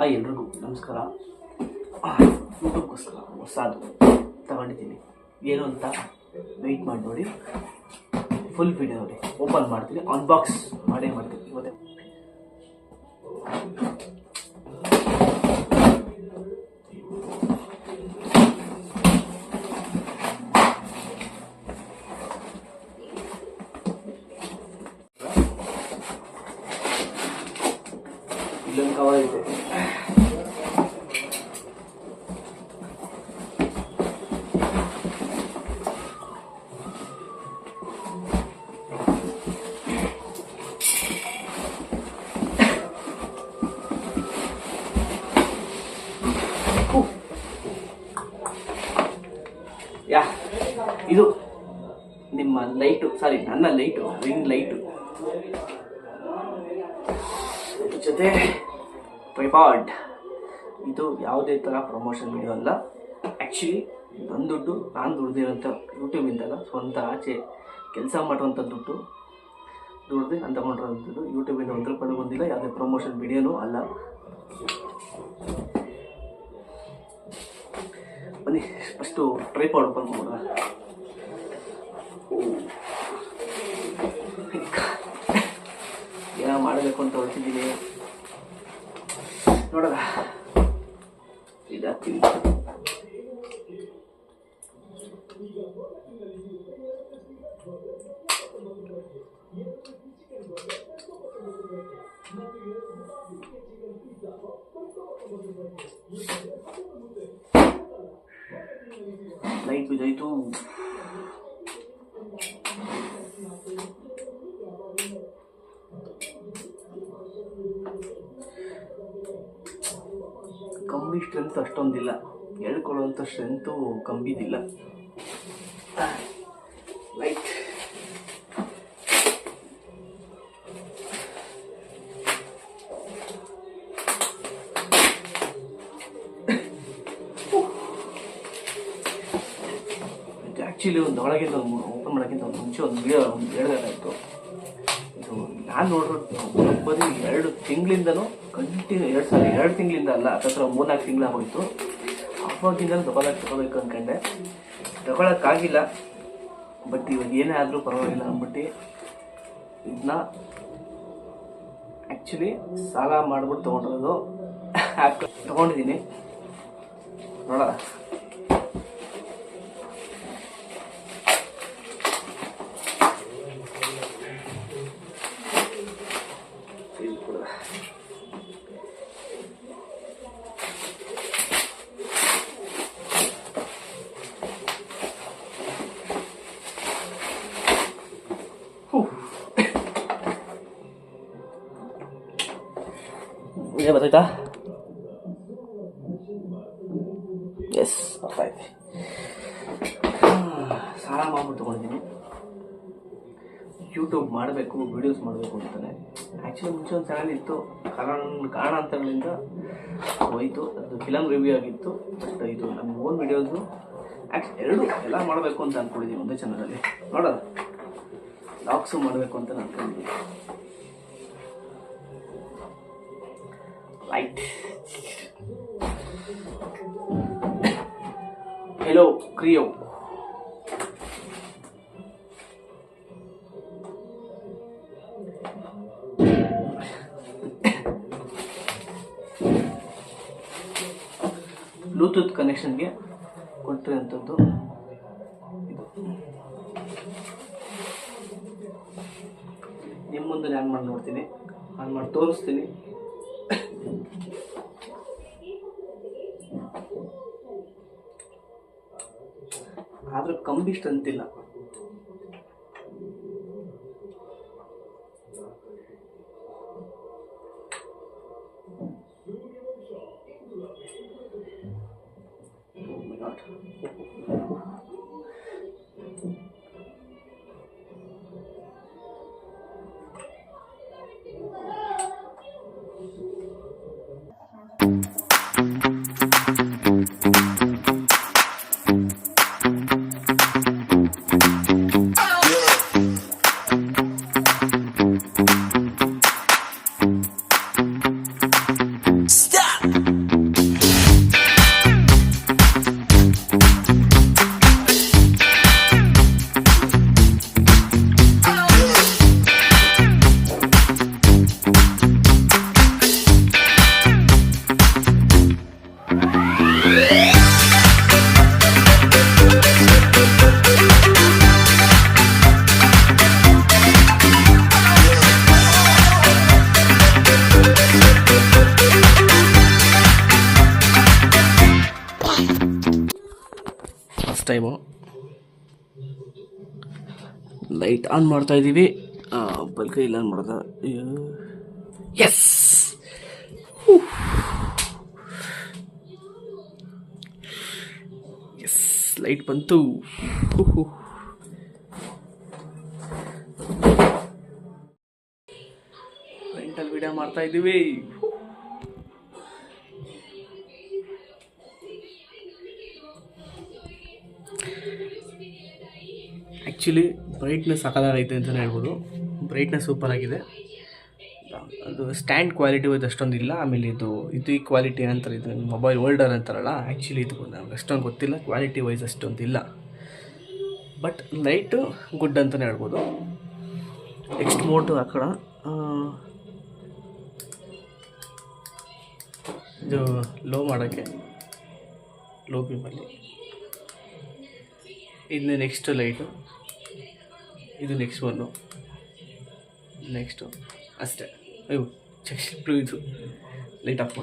Hi ಎಲ್ರಿಗೂ ನಮಸ್ಕಾರ. ಯೂಟ್ಯೂಬ್ಗೋಸ್ಕರ ಹೊಸದು ತಗೊಂಡಿದ್ದೀನಿ. ಏನು ಅಂತ ವೆಯ್ಟ್ ಮಾಡಿ ನೋಡಿ. ಫುಲ್ ವಿಡಿಯೋ ನೋಡಿ. ಓಪನ್ ಮಾಡ್ತೀನಿ. ಅನ್ಬಾಕ್ಸ್ ಮಾಡೇ ಮಾಡ್ತೀನಿ. ಇವತ್ತೇ. ಇಲ್ಲೊಂದು ಕವರ್ ಇದೆ. ಯಾ, ಇದು ನಿಮ್ಮ ಲೈಟು, ಸಾರಿ, ನನ್ನ ಲೈಟು, ರಿಂಗ್ ಲೈಟು. ಜೊತೆ ಟ್ರೈಪಾಡ್ ಇದು ಯಾವುದೇ ಥರ ಪ್ರಮೋಷನ್ ವಿಡಿಯೋ ಅಲ್ಲ. ಆ್ಯಕ್ಚುಲಿ ನನ್ನ ದುಡ್ಡು, ನಾನು ದುಡ್ದಿರೋಂಥ ಯೂಟ್ಯೂಬಿಂದಲ್ಲ ಸ್ವಂತ ಆಚೆ ಕೆಲಸ ಮಾಡುವಂಥ ದುಡ್ಡು. ದುಡ್ದು ನಾನು ತಗೊಂಡಿರೋಂಥದ್ದು ಯೂಟ್ಯೂಬಿಂದ ಒಂದು ರೂಪಾಯಿ ಬಂದಿಲ್ಲ ಯಾವುದೇ ಪ್ರಮೋಷನ್ ವಿಡಿಯೋನೂ ಅಲ್ಲ. ಬನ್ನಿ ಫಸ್ಟು ಟ್ರೈಪಾಡ್ ಓಪನ್ ಮಾಡೋಣ ಏನೋ ಮಾಡಬೇಕು ಅಂತ ಹೊರಟಿದ್ದೀನಿ. ನೋಡೋಣ. ಇದಾಗ್ತೀನಿ. ಲೈಟ್ ಬಿದ್ದೋಯ್ತು. ಕಂಬಿ ಸ್ಟ್ರೆಂತ್ ಅಷ್ಟೊಂದಿಲ್ಲ. ಹೇಳ್ಕೊಳ್ಳುವಂಥ ಸ್ಟ್ರೆಂತು ಕಂಬಿದಿಲ್ಲ ಲೈಟ್ ಆ್ಯಕ್ಚುಲಿ ಒಂದು ಒಳಗಿಂದ ಓಪನ್ ಮಾಡೋಕ್ಕಿಂತ ಒಂದು ಮುಂಚೆ ಒಂದು ವಿಡಿಯೋ ಒಂದು ಹೇಳಬೇಕಾಯ್ತು ಇದು ನಾನು ನೋಡಿರೋ ಬರೀ ಎರಡು ತಿಂಗಳಿಂದನೂ ಕಂಟಿನ್ಯೂ ಎರಡು ಸಾವಿರ ಎರಡು ತಿಂಗಳಿಂದ ಅಲ್ಲ ಹತ್ರ ಮೂರ್ನಾಲ್ಕು ಹೋಯಿತು ಅವಾಗಿಂದಲೂ ತಗೊಳಕ್ಕೆ ತಗೋಬೇಕು ಅಂದ್ಕೊಂಡೆ ತಗೊಳಕ್ಕಾಗಿಲ್ಲ. ಬಟ್ ಇವಾಗ ಏನೇ ಆದರೂ ಪರವಾಗಿಲ್ಲ ಅಂದ್ಬಿಟ್ಟು ಇದನ್ನ ಆ್ಯಕ್ಚುಲಿ ಸಾಲ ಮಾಡಿಬಿಟ್ಟು ತೊಗೊಂಡಿರೋದು. ತೊಗೊಂಡಿದ್ದೀನಿ. ನೋಡೋಣ ಇದು ಕೂಡ ಇದೆ ಗೊತ್ತಾಯ್ತಾ ಎಸ್ ಗೊತ್ತಾಯ್ತು ಸಾಲ ಮಾಮೂಲು ತೊಗೊಂಡಿದ್ದೀನಿ. ಯೂಟ್ಯೂಬ್ ಮಾಡಬೇಕು ವೀಡಿಯೋಸ್ ಮಾಡಬೇಕು ಅಂತಾನೆ. ಆ್ಯಕ್ಚುಲಿ ಮುಂಚೆ ಒಂದು ಚಾನಲ್ ಇತ್ತು, ಕಾರಣ ಕಾರಣಾಂತರಗಳಿಂದ ಹೋಯಿತು. ಅದು ಫಿಲಮ್ ರಿವ್ಯೂ ಆಗಿತ್ತು ಬಟ್ ಇದು ನಮ್ಮ ಓನ್ ವೀಡಿಯೋಸು ಆ್ಯಕ್ಚು ಎರಡು ಎಲ್ಲ ಮಾಡಬೇಕು ಅಂತ ಅಂದ್ಕೊಂಡಿದ್ದೀನಿ ಒಂದೇ ಚಾನಲಲ್ಲಿ ನೋಡೋಣ. ಲಾಕ್ಸು ಮಾಡಬೇಕು ಅಂತ ನಾನು ಅಂದ್ಕೊಂಡಿದ್ದೀನಿ ಲೈಟ್ Hello, Creo. ಬ್ಲೂಟೂತ್ ಕನೆಕ್ಷನ್ಗೆ ಕೊಟ್ಟರೆ ಅಂಥದ್ದು ನಿಮ್ಮ ಮುಂದೆ ಆನ್ ಮಾಡಿ ನೋಡ್ತೀನಿ. ಆನ್ ಮಾಡಿ ತೋರಿಸ್ತೀನಿ. ಆದ್ರೆ ಕಂಬಿಷ್ಟು ಅಂತಿಲ್ಲ Oh my God. Time light on ಮಾಡ್ತಾ ಇದ್ದೀವಿ ಬಲ್ಕ ಇಲ್ಲ ಆನ್ ಮಾಡ್ದ ಎಸ್ ಎಸ್ ಲೈಟ್ ಬಂತು. ಫ್ರಂಟಲ್ಲಿ ವಿಡಿಯೋ ಮಾಡ್ತಾ ಇದ್ದೀವಿ ಆ್ಯಕ್ಚುಲಿ ಬ್ರೈಟ್ನೆಸ್ ಇದೆ ಅಂತಲೇ ಹೇಳ್ಬೋದು. ಬ್ರೈಟ್ನೆಸ್ ಸೂಪರ್ ಆಗಿದೆ. ಅದು ಸ್ಟ್ಯಾಂಡ್ ಕ್ವಾಲಿಟಿ ವೈಸ್ ಅಷ್ಟೊಂದು ಇಲ್ಲ. ಆಮೇಲೆ ಇದು ಇದು ಈ ಕ್ವಾಲಿಟಿ ಏನಂತಾರೆ, ಇದು ಮೊಬೈಲ್ ಓಲ್ಡರ್ ಅಂತಾರಲ್ಲ, ಆ್ಯಕ್ಚುಲಿ ಇದು ನಮ್ಗೆ ಅಷ್ಟೊಂದು ಗೊತ್ತಿಲ್ಲ. ಕ್ವಾಲಿಟಿ ವೈಸ್ ಅಷ್ಟೊಂದು ಇಲ್ಲ. ಬಟ್ ಲೈಟು ಗುಡ್ ಅಂತಲೇ ಹೇಳ್ಬೋದು. ನೆಕ್ಸ್ಟ್ ಮೋಟು ಹಾಕೋಣ ಇದು ಲೋ ಮಾಡೋಕ್ಕೆ, ಲೋ ಬೀಮಲ್ಲಿ ಇನ್ನು ನೆಕ್ಸ್ಟ್ ಲೈಟು. ಇದು ನೆಕ್ಸ್ಟ್ ಒನ್ನು ನೆಕ್ಸ್ಟು ಅಷ್ಟೇ. ಅಯ್ಯೋ ಚೆಕ್ ಇದು. Light off